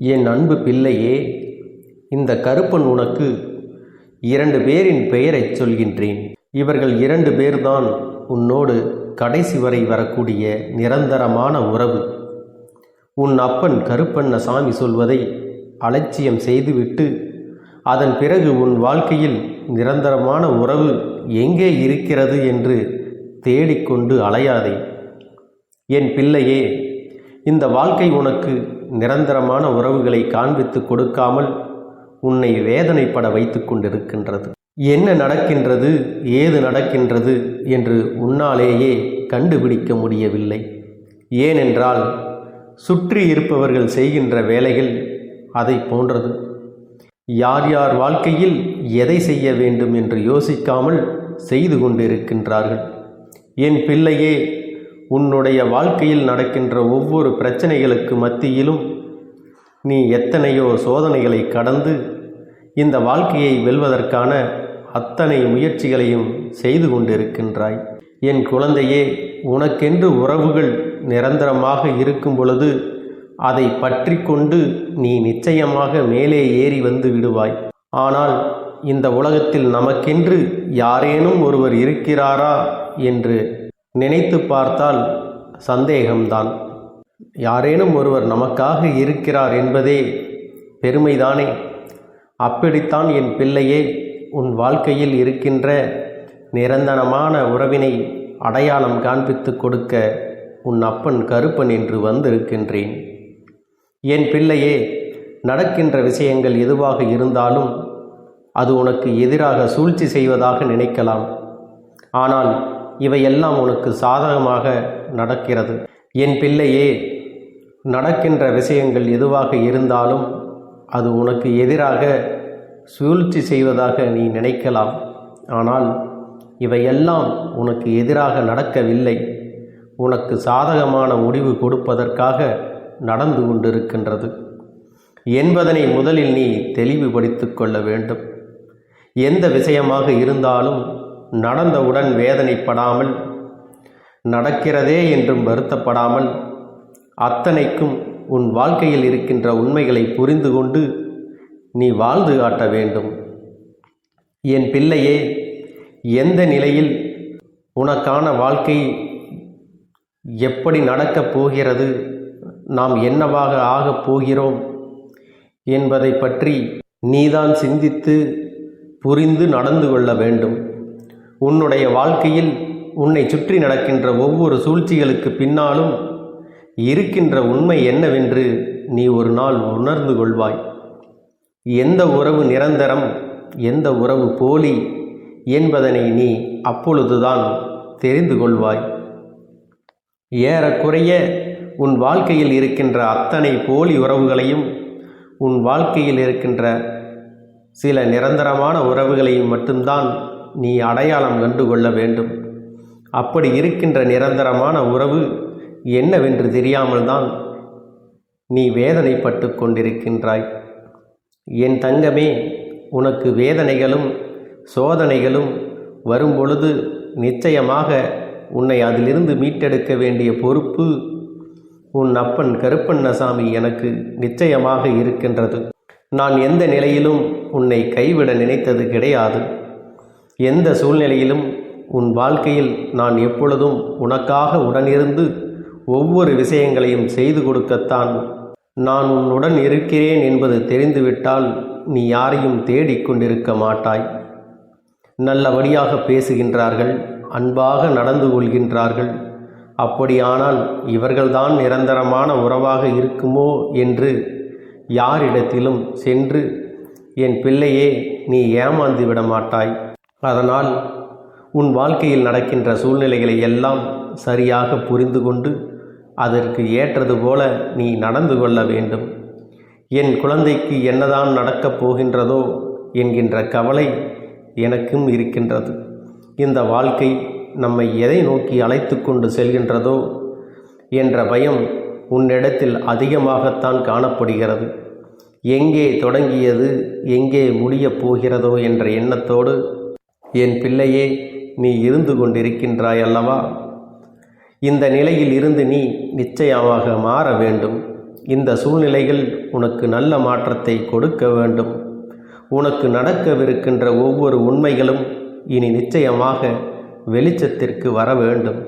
என் அன்பு பிள்ளையே இந்த கருப்பன் உனக்கு இரண்டு பேரின் பெயரைச் சொல்கின்றேன். இவர்கள் இரண்டு பேர்தான் உன்னோடு கடைசி வரை வரக்கூடிய நிரந்தரமான உறவு. உன் அப்பன் கருப்பண்ணசாமி சொல்வதை அலட்சியம் செய்துவிட்டு அதன் பிறகு உன் வாழ்க்கையில் நிரந்தரமான உறவு எங்கே இருக்கிறது என்று தேடிக்கொண்டு அலையாதே. என் பிள்ளையே இந்த வாழ்க்கை உனக்கு நிரந்தரமான உறவுகளை காண்பித்து கொடுக்காமல் உன்னை வேதனைப்பட வைத்து கொண்டிருக்கின்றது. என்ன நடக்கின்றது ஏது நடக்கின்றது என்று உன்னாலேயே கண்டுபிடிக்க முடியவில்லை. ஏனென்றால் சுற்றி இருப்பவர்கள் செய்கின்ற வேலைகள் அதை போன்றது. யார் யார் வாழ்க்கையில் எதை செய்ய வேண்டும் என்று யோசிக்காமல் செய்து கொண்டிருக்கின்றார்கள். என் பிள்ளையே உன்னுடைய வாழ்க்கையில் நடக்கின்ற ஒவ்வொரு பிரச்சனைகளுக்கு மத்தியிலும் நீ எத்தனையோ சோதனைகளை கடந்து இந்த வாழ்க்கையை வெல்வதற்கான அத்தனை முயற்சிகளையும் செய்து கொண்டிருக்கின்றாய். என் குழந்தையே உனக்கென்று உறவுகள் நிரந்தரமாக இருக்கும் பொழுது அதை பற்றி கொண்டு நீ நிச்சயமாக மேலே ஏறி வந்து விடுவாய். ஆனால் இந்த உலகத்தில் நமக்கென்று யாரேனும் ஒருவர் இருக்கிறாரா? என்று நினைத்து பார்த்தால் சந்தேகம்தான். யாரேனும் ஒருவர் நமக்காக இருக்கிறார் என்பதே பெருமைதானே? அப்படித்தான் என் பிள்ளையே உன் வாழ்க்கையில் இருக்கின்ற நிரந்தரமான உறவினை அடையாளம் காண்பித்து கொடுக்க உன் அப்பன் கருப்பன் என்று வந்திருக்கின்றேன். என் பிள்ளையே நடக்கின்ற விஷயங்கள் எதுவாக இருந்தாலும் அது உனக்கு எதிராக சூழ்ச்சி செய்வதாக நினைக்கலாம். ஆனால் இவையெல்லாம் உனக்கு சாதகமாக நடக்கிறது. என் பிள்ளையே நடக்கின்ற விஷயங்கள் எதுவாக இருந்தாலும் அது உனக்கு எதிராக சூழ்ச்சி செய்வதாக நீ நினைக்கலாம். ஆனால் இவையெல்லாம் உனக்கு எதிராக நடக்கவில்லை. உனக்கு சாதகமான முடிவு கொடுப்பதற்காக நடந்து கொண்டிருக்கின்றது. என்பதனை முதலில் நீ தெளிவுபடுத்திக் கொள்ள வேண்டும். எந்த விஷயமாக இருந்தாலும் நடந்தவுடன் வேதனைப்படாமல் நடக்கிறதே என்றும் வருத்தப்படாமல் அத்தனைக்கும் உன் வாழ்க்கையில் இருக்கின்ற உண்மைகளை புரிந்து கொண்டு நீ வாழ்ந்து காட்ட வேண்டும். என் பிள்ளையே எந்த நிலையில் உனக்கான வாழ்க்கை எப்படி நடக்கப் போகிறது நாம் என்னவாக ஆகப் போகிறோம் என்பதை பற்றி நீதான் சிந்தித்து புரிந்து நடந்து கொள்ள வேண்டும். உன்னுடைய வாழ்க்கையில் உன்னை சுற்றி நடக்கின்ற ஒவ்வொரு சூழ்ச்சிகளுக்கு பின்னாலும் இருக்கின்ற உண்மை என்னவென்று நீ ஒரு நாள் உணர்ந்து கொள்வாய். எந்த உறவு நிரந்தரம் எந்த உறவு போலி என்பதனை நீ அப்பொழுதுதான் தெரிந்து கொள்வாய். ஏறக்குறைய உன் வாழ்க்கையில் இருக்கின்ற அத்தனை போலி உறவுகளையும் உன் வாழ்க்கையில் இருக்கின்ற சில நிரந்தரமான உறவுகளையும் மட்டும்தான் நீ அடையாளம் கண்டு கொள்ள வேண்டும். அப்படி இருக்கின்ற நிரந்தரமான உறவு என்னவென்று தெரியாமல் தான் நீ வேதனைப்பட்டு கொண்டிருக்கின்றாய். என் தங்கமே உனக்கு வேதனைகளும் சோதனைகளும் வரும்பொழுது நிச்சயமாக உன்னை அதிலிருந்து மீட்டெடுக்க வேண்டிய பொறுப்பு உன் அப்பன் கருப்பண்ணசாமி எனக்கு நிச்சயமாக இருக்கின்றது. நான் எந்த நிலையிலும் உன்னை கைவிட நினைத்தது கிடையாது. எந்த சூழ்நிலையிலும் உன் வாழ்க்கையில் நான் எப்பொழுதும் உனக்காக உடனிருந்து ஒவ்வொரு விஷயங்களையும் செய்து கொடுக்கத்தான் நான் உன்னுடன் இருக்கிறேன் என்பது தெரிந்துவிட்டால் நீ யாரையும் தேடிக்கொண்டிருக்க மாட்டாய். நல்லபடியாக பேசுகின்றார்கள் அன்பாக நடந்து கொள்கின்றார்கள். அப்படியானால் இவர்கள்தான் நிரந்தரமான உறவாக இருக்குமோ என்று யாரிடத்திலும் சென்று என் பிள்ளையே நீ ஏமாந்து விட மாட்டாய். அதனால் உன் வாழ்க்கையில் நடக்கின்ற சூழ்நிலைகளை எல்லாம் சரியாக புரிந்து கொண்டு அதற்கு ஏற்றது போல நீ நடந்து கொள்ள வேண்டும். என் குழந்தைக்கு என்னதான் நடக்கப் போகின்றதோ என்கின்ற கவலை எனக்கும் இருக்கின்றது. இந்த வாழ்க்கை நம்மை எதை நோக்கி அழைத்து கொண்டு செல்கின்றதோ என்ற பயம் உன்னிடத்தில் அதிகமாகத்தான் காணப்படுகிறது. எங்கே தொடங்கியது எங்கே முடியப் போகிறதோ என்ற எண்ணத்தோடு என் பிள்ளையே நீ இருந்து கொண்டிருக்கின்றாய் அல்லவா இந்த நிலையில் இருந்து நீ நிச்சயமாக மாற வேண்டும். இந்த சூழ்நிலைகள் உனக்கு நல்ல மாற்றத்தை கொடுக்க வேண்டும். உனக்கு நடக்கவிருக்கின்ற ஒவ்வொரு உண்மைகளும் இனி நிச்சயமாக வெளிச்சத்திற்கு வர வேண்டும்.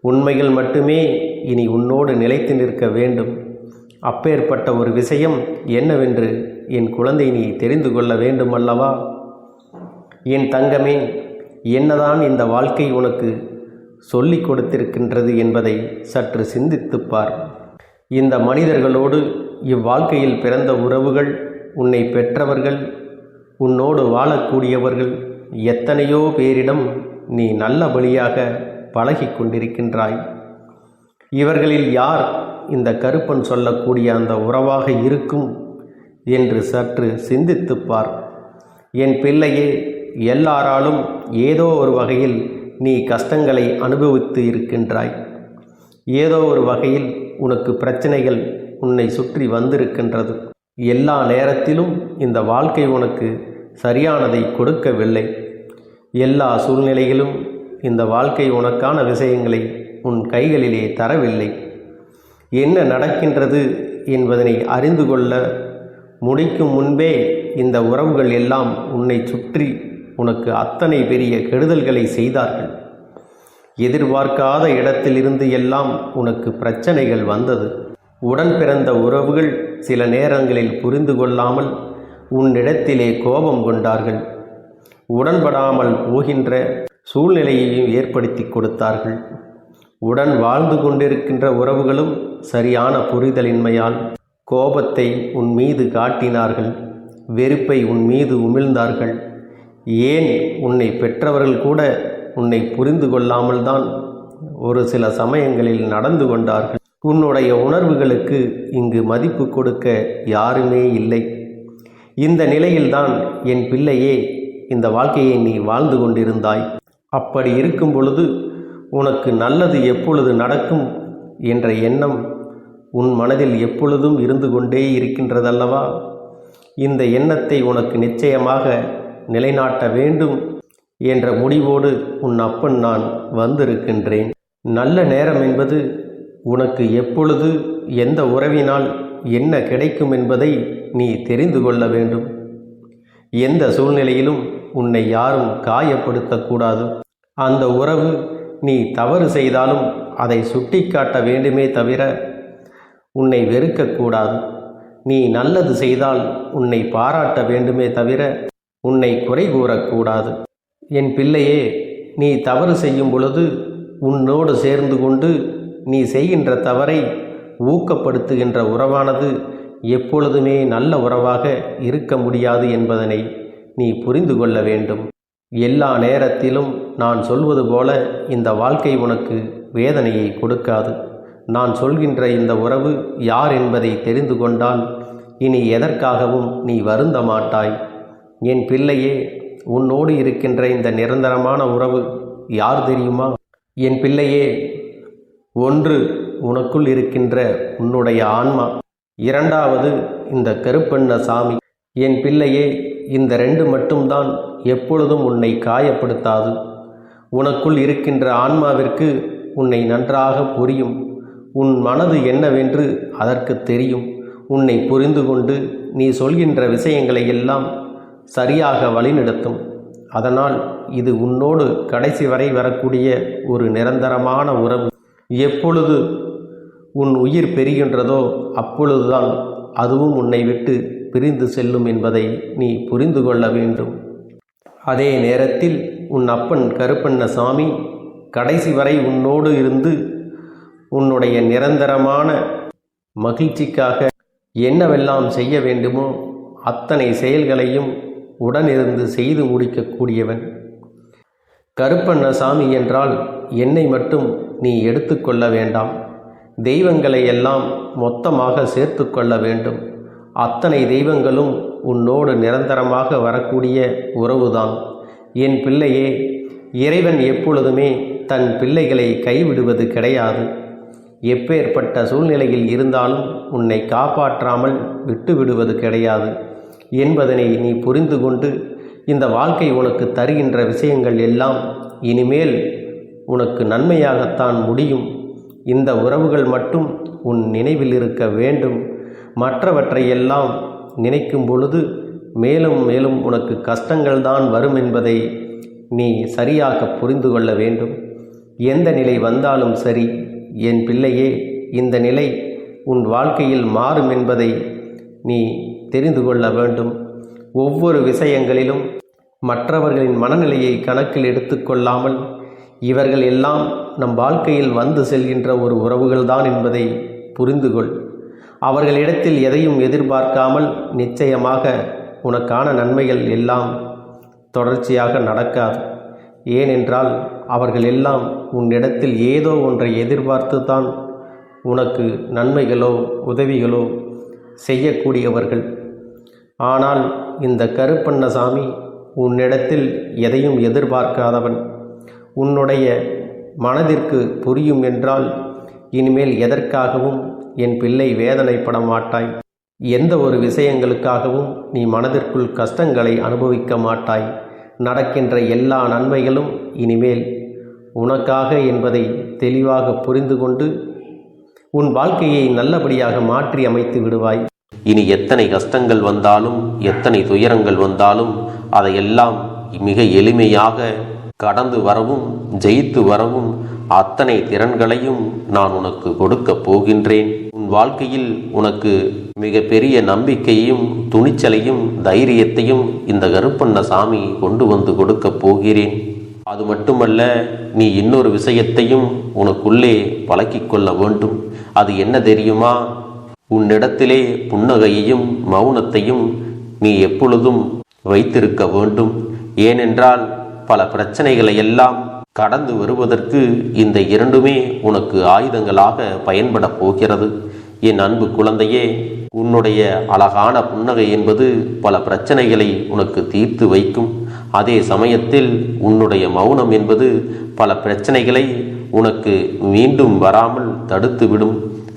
உண்மைகள் மட்டுமே இனி உன்னோடு நிலைத்து நிற்க வேண்டும். அப்பேற்பட்ட ஒரு விஷயம் என்னவென்று என் குழந்தை நீ தெரிந்து கொள்ள வேண்டும் அல்லவா என் தங்கமே என்னதான் இந்த வாழ்க்கை உனக்கு சொல்லிக் கொடுத்திருக்கின்றது என்பதை சற்று சிந்தித்துப் பார். இந்த மனிதர்களோடு இவ்வாழ்க்கையில் பிறந்த உறவுகள் உன்னை பெற்றவர்கள் உன்னோடு வாழக்கூடியவர்கள் எத்தனையோ பேரிடம் நீ நல்ல வழியாக பழகிக் கொண்டிருக்கின்றாய். இவர்களில் யார் இந்த கருப்பன் சொல்லக்கூடிய அந்த உறவாக இருக்கும் என்று சற்று சிந்தித்துப்பார் என் பிள்ளையே எல்லாராலும் ஏதோ ஒரு வகையில் நீ கஷ்டங்களை அனுபவித்து இருக்கின்றாய். ஏதோ ஒரு வகையில் உனக்கு பிரச்சனைகள் உன்னை சுற்றி வந்திருக்கின்றது. எல்லா நேரத்திலும் இந்த வாழ்க்கை உனக்கு சரியானதை கொடுக்கவில்லை. எல்லா சூழ்நிலையிலும் இந்த வாழ்க்கை உனக்கான விஷயங்களை உன் கைகளிலே தரவில்லை. என்ன நடக்கின்றது என்பதனை அறிந்து கொள்ள முடிக்கும் முன்பே இந்த உறவுகள் எல்லாம் உன்னை சுற்றி உனக்கு அத்தனை பெரிய கெடுதல்களை செய்தார்கள். எதிர்பார்க்காத இடத்திலிருந்து எல்லாம் உனக்கு பிரச்சனைகள் வந்தது. உடன் பிறந்த உறவுகள் சில நேரங்களில் புரிந்து கொள்ளாமல் உன்னிடத்திலே கோபம் கொண்டார்கள். உடன்படாமல் போகின்ற சூழ்நிலையையும் ஏற்படுத்தி கொடுத்தார்கள். உடன் வாழ்ந்து கொண்டிருக்கின்ற உறவுகளும் சரியான புரிதலின்மையால் கோபத்தை உன் மீது காட்டினார்கள். வெறுப்பை உன் மீது உமிழ்ந்தார்கள். ஏன் உன்னை பெற்றவர்கள் கூட உன்னை புரிந்து கொள்ளாமல் தான் ஒரு சில சமயங்களில் நடந்து கொண்டார்கள்? உன்னுடைய உணர்வுகளுக்கு இங்கு மதிப்பு கொடுக்க யாருமே இல்லை. இந்த நிலையில்தான் என் பிள்ளையே இந்த வாழ்க்கையை நீ வாழ்ந்து கொண்டிருந்தாய். அப்படி இருக்கும் பொழுது உனக்கு நல்லது எப்பொழுது நடக்கும் என்ற எண்ணம் உன் மனதில் எப்பொழுதும் இருந்து கொண்டே இருக்கின்றதல்லவா? இந்த எண்ணத்தை உனக்கு நிச்சயமாக நிலைநாட்ட வேண்டும் என்ற முடிவோடு உன் அப்பன் நான் வந்திருக்கின்றேன். நல்ல நேரம் என்பது உனக்கு எப்பொழுது எந்த உறவினால் என்ன கிடைக்கும் என்பதை நீ தெரிந்து கொள்ள வேண்டும். எந்த சூழ்நிலையிலும் உன்னை யாரும் காயப்படுத்தக்கூடாது அந்த உறவு நீ தவறு செய்தாலும் அதை சுட்டிக்காட்ட வேண்டுமே தவிர உன்னை வெறுக்கக்கூடாது நீ நல்லது செய்தால் உன்னை பாராட்ட வேண்டுமே தவிர உன்னை குறை கூறக்கூடாது. என் பிள்ளையே நீ தவறு செய்யும் பொழுது உன்னோடு சேர்ந்து கொண்டு நீ செய்கின்ற தவறை ஊக்கப்படுத்துகின்ற உறவானது எப்பொழுதுமே நல்ல உறவாக இருக்க முடியாது என்பதனை நீ புரிந்து கொள்ள வேண்டும். எல்லா நேரத்திலும் நான் சொல்வது போல இந்த வாழ்க்கை உனக்கு வேதனையை கொடுக்காது. நான் சொல்கின்ற இந்த உறவு யார் என்பதை தெரிந்து கொண்டால் இனி எதற்காகவும் நீ வருந்த மாட்டாய். என் பிள்ளையே உன்னோடு இருக்கின்ற இந்த நிரந்தரமான உறவு யார் தெரியுமா? என் பிள்ளையே ஒன்று உனக்குள் இருக்கின்ற உன்னுடைய ஆன்மா இரண்டாவது இந்த கருப்பண்ண சாமி. என் பிள்ளையே இந்த ரெண்டு மட்டும்தான் எப்பொழுதும் உன்னை காயப்படுத்தாது. உனக்குள் இருக்கின்ற ஆன்மாவிற்கு உன்னை நன்றாக புரியும். உன் மனது என்னவென்று அதற்கு தெரியும். உன்னை புரிந்து கொண்டு நீ சொல்கின்ற விஷயங்களை எல்லாம் சரியாக வழிநடத்தும். அதனால் இது உன்னோடு கடைசி வரை வரக்கூடிய ஒரு நிரந்தரமான உறவு. எப்பொழுது உன் உயிர் பெறுகின்றதோ அப்பொழுதுதான் அதுவும் உன்னை விட்டு பிரிந்து செல்லும் என்பதை நீ புரிந்து கொள்ள வேண்டும். அதே நேரத்தில் உன் அப்பன் கருப்பண்ண சாமி கடைசி வரை உன்னோடு இருந்து உன்னுடைய நிரந்தரமான மகிழ்ச்சிக்காக என்னவெல்லாம் செய்ய வேண்டுமோ அத்தனை செயல்களையும் உடனிருந்து செய்து முடிக்கக்கூடியவன். கருப்பண்ணசாமி என்றால் என்னை மட்டும் நீ எடுத்துக்கொள்ள வேண்டாம். தெய்வங்களை எல்லாம் மொத்தமாக சேர்த்து கொள்ள வேண்டும். அத்தனை தெய்வங்களும் உன்னோடு நிரந்தரமாக வரக்கூடிய உறவுதான். என் பிள்ளையே இறைவன் எப்பொழுதுமே தன் பிள்ளைகளை கைவிடுவது கிடையாது. எப்பேற்பட்ட சூழ்நிலையில் இருந்தாலும் உன்னை காப்பாற்றாமல் விட்டுவிடுவது கிடையாது. என்பதனை நீ புரிந்து கொண்டு இந்த வாழ்க்கை உனக்கு தருகின்ற விஷயங்கள் எல்லாம் இனிமேல் உனக்கு நன்மையாகத்தான் முடியும். இந்த உறவுகள் மட்டும் உன் நினைவில் இருக்க வேண்டும். மற்றவற்றையெல்லாம் நினைக்கும் பொழுது மேலும் மேலும் உனக்கு கஷ்டங்கள்தான் வரும் என்பதை நீ சரியாக புரிந்து கொள்ள வேண்டும். எந்த நிலை வந்தாலும் சரி என் பிள்ளையே இந்த நிலை உன் வாழ்க்கையில் மாறும் என்பதை நீ தெரிந்து கொள்ள வேண்டும். ஒவ்வொரு விஷயங்களிலும் மற்றவர்களின் மனநிலையை கணக்கில் எடுத்துக்கொள்ளாமல் இவர்கள் எல்லாம் நம் வாழ்க்கையில் வந்து செல்கின்ற ஒரு உறவுகள்தான் என்பதை புரிந்து கொள். அவர்களிடத்தில் எதையும் எதிர்பார்க்காமல் நிச்சயமாக உனக்கான நன்மைகள் எல்லாம் தொடர்ச்சியாக நடக்காது. ஏனென்றால் அவர்கள் எல்லாம் உன்னிடத்தில் ஏதோ ஒன்றை எதிர்பார்த்து தான் உனக்கு நன்மைகளோ உதவிகளோ செய்யக்கூடியவர்கள். ஆனால் இந்த கருப்பண்ணசாமி உன்னிடத்தில் எதையும் எதிர்பார்க்காதவன். உன்னுடைய மனதிற்கு புரியும் என்றால் இனிமேல் எதற்காகவும் என் பிள்ளை வேதனைப்பட மாட்டாய். எந்த ஒரு விஷயங்களுக்காகவும் நீ மனதிற்குள் கஷ்டங்களை அனுபவிக்க மாட்டாய். நடக்கின்ற எல்லா நன்மைகளும் இனிமேல் உனக்காக என்பதை தெளிவாக புரிந்து கொண்டு உன் வாழ்க்கையை நல்லபடியாக மாற்றி அமைத்து விடுவாய். இனி எத்தனை கஷ்டங்கள் வந்தாலும் எத்தனை துயரங்கள் வந்தாலும் அதையெல்லாம் மிக எளிமையாக கடந்து வரவும் ஜெயித்து வரவும் அத்தனை திறன்களையும் நான் உனக்கு கொடுக்கப் போகின்றேன். உன் வாழ்க்கையில் உனக்கு மிக பெரிய நம்பிக்கையும் துணிச்சலையும் தைரியத்தையும் இந்த கருப்பண்ண சாமி கொண்டு வந்து கொடுக்கப் போகிறேன். அது மட்டுமல்ல நீ இன்னொரு விஷயத்தையும் உனக்குள்ளே பழக்கிக் கொள்ள வேண்டும். அது என்ன தெரியுமா? உன்னிடத்திலே புன்னகையையும் மௌனத்தையும் நீ எப்பொழுதும் வைத்திருக்க வேண்டும். ஏனென்றால் பல பிரச்சனைகளை எல்லாம் கடந்து வருவதற்கு இந்த இரண்டுமே உனக்கு ஆயுதங்களாக பயன்பட போகிறது. என் அன்பு குழந்தையே உன்னுடைய அழகான புன்னகை என்பது பல பிரச்சனைகளை உனக்கு தீர்த்து வைக்கும். அதே சமயத்தில் உன்னுடைய மௌனம் என்பது பல பிரச்சனைகளை உனக்கு மீண்டும் வராமல் தடுத்துவிடும்.